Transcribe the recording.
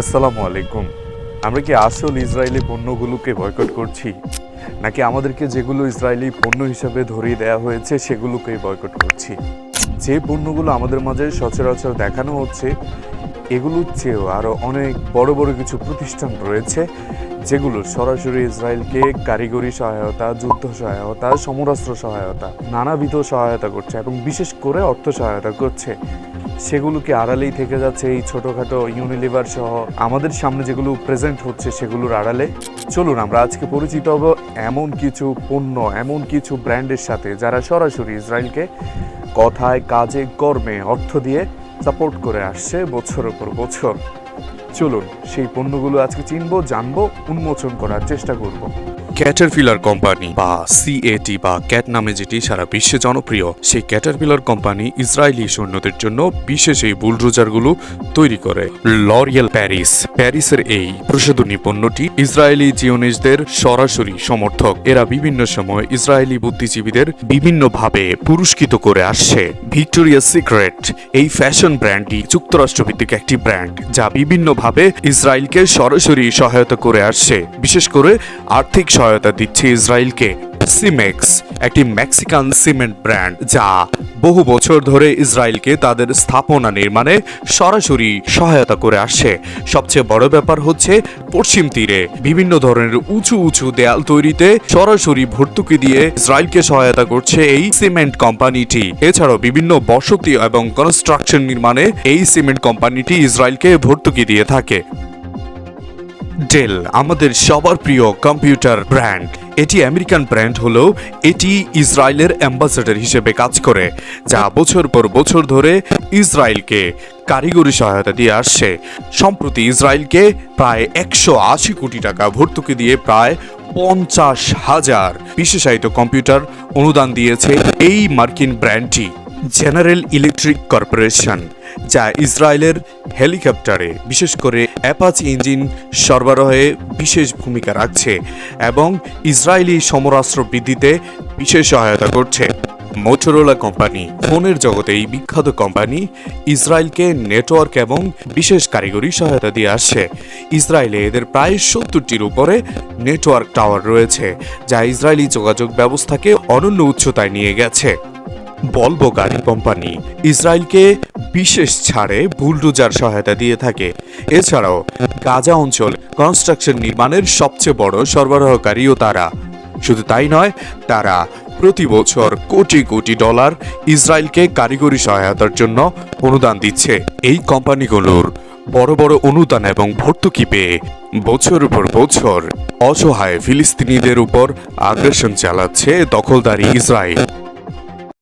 আসসালামু আলাইকুম। আমরা কি আসল ইসরায়েলি পণ্যগুলোকে বয়কট করছি? নাকি আমাদেরকে যেগুলো ইসরায়েলি পণ্য হিসাবে ধরিয়ে দেওয়া হয়েছে সেগুলোকেই বয়কট করছি? যে পণ্যগুলো আমাদের মাঝে সচরাচর দেখানো হচ্ছে, এগুলোর চেয়েও আরও অনেক বড় বড় কিছু প্রতিষ্ঠান রয়েছে, যেগুলো সরাসরি ইসরায়েলকে কারিগরি সহায়তা, যুদ্ধ সহায়তা, সমরাস্ত্র সহায়তা, নানাবিধ সহায়তা করছে এবং বিশেষ করে অর্থ সহায়তা করছে। সেগুলোকে আড়ালেই থেকে যাচ্ছে এই ছোটোখাটো ইউনিলিভার সহ। আমাদের সামনে যেগুলো প্রেজেন্ট হচ্ছে সেগুলোর আড়ালে। চলুন, আমরা আজকে পরিচিত হব এমন কিছু পণ্য, এমন কিছু ব্র্যান্ডের সাথে যারা সরাসরি ইসরায়েলকে কথায়, কাজে, কর্মে অর্থ দিয়ে সাপোর্ট করে আসছে বছরের পর বছর। চলুন, সেই পণ্যগুলো আজকে চিনবো, জানব, উন্মোচন করার চেষ্টা করব। ক্যাটারপিলার কোম্পানি বা সিএটি বা ক্যাট নামে যেটি সারা বিশ্বে জনপ্রিয়, সেই ক্যাটারপিলার কোম্পানি ইসরায়েলি সৈন্যদের জন্য বিশেষ এই বুলডোজারগুলো তৈরি করে। লরিয়াল প্যারিস প্যারিসের এই প্রসাধনী পণ্যটি ইসরায়েলি জিওনিস্টদের সরাসরি সমর্থক। এরা বিভিন্ন সময় ইসরায়েলি বুদ্ধিজীবীদের বিভিন্নভাবে পুরস্কৃত করে আসছে। ভিক্টোরিয়া সিক্রেট এই ফ্যাশন ব্র্যান্ডটি যুক্তরাষ্ট্রভিত্তিক একটি ব্র্যান্ড, যা বিভিন্নভাবে ইসরায়েলকে সরাসরি সহায়তা করে আসছে। বিশেষ করে আর্থিক সহায়তা দিচ্ছে ইসরায়েলকে সিমেক্স, একটি মেক্সিকান সিমেন্ট ব্র্যান্ড, যা বহু বছর ধরে ইসরায়েলকে তাদের স্থাপনা নির্মাণে সরাসরি সহায়তা করে আসছে। সবচেয়ে বড় ব্যাপার হচ্ছে পশ্চিম তীরে বিভিন্ন ধরনের উঁচু উঁচু দেয়াল তৈরিতে সরাসরি ভর্তুকি দিয়ে ইসরায়েলকে সহায়তা করছে এই সিমেন্ট কোম্পানিটি। এছাড়াও বিভিন্ন বসতি এবং কনস্ট্রাকশন নির্মাণে এই সিমেন্ট কোম্পানিটি ইসরায়েলকে ভর্তুকি দিয়ে থাকে। ডেল, আমাদের সবার প্রিয় কম্পিউটার ব্র্যান্ড। এটি আমেরিকান ব্র্যান্ড হলেও এটি ইসরায়েলের অ্যাম্বাসেডর হিসেবে কাজ করে, যা বছর পর বছর ধরে ইসরায়েলকে কারিগরি সহায়তা দিয়ে আসছে। সম্প্রতি ইসরায়েলকে প্রায় একশো আশি কোটি টাকা ভর্তুকি দিয়ে প্রায় পঞ্চাশ হাজার বিশেষায়িত কম্পিউটার অনুদান দিয়েছে এই মার্কিন ব্র্যান্ডটি। জেনারেল ইলেকট্রিক কর্পোরেশন যা ইসরায়েলের হেলিকপ্টারে, বিশেষ করে অ্যাপাচ ইঞ্জিন সরবরাহে বিশেষ ভূমিকা রাখছে এবং ইসরায়েলি সমরাস্ত্র বৃদ্ধিতে বিশেষ সহায়তা করছে। মোটরোলা কোম্পানি ফোনের জগতে এই বিখ্যাত কোম্পানি ইসরায়েলকে নেটওয়ার্ক এবং বিশেষ কারিগরি সহায়তা দিয়ে আসছে। ইসরায়েলে এদের প্রায় সত্তরটির উপরে নেটওয়ার্ক টাওয়ার রয়েছে, যা ইসরায়েলি যোগাযোগ ব্যবস্থাকে অনন্য উচ্চতায় নিয়ে গেছে। বলব গাড়ি কোম্পানি ইসরায়েলকে বিশেষ ছাড়ে বুলডোজার সহায়তা দিয়ে থাকে। এছাড়াও গাজা অঞ্চল কনস্ট্রাকশন নির্মাণের সবচেয়ে বড় সরবরাহকারীও তারা। শুধু তাই নয়, তারা প্রতি বছর কোটি কোটি ডলার ইসরায়েলকে কারিগরি সহায়তার জন্য অনুদান দিচ্ছে। এই কোম্পানিগুলোর বড় বড় অনুদান এবং ভর্তুকি পেয়ে বছর পর বছর অসহায় ফিলিস্তিনিদের উপর আগ্রাসন চালাচ্ছে দখলদারি ইসরায়েল।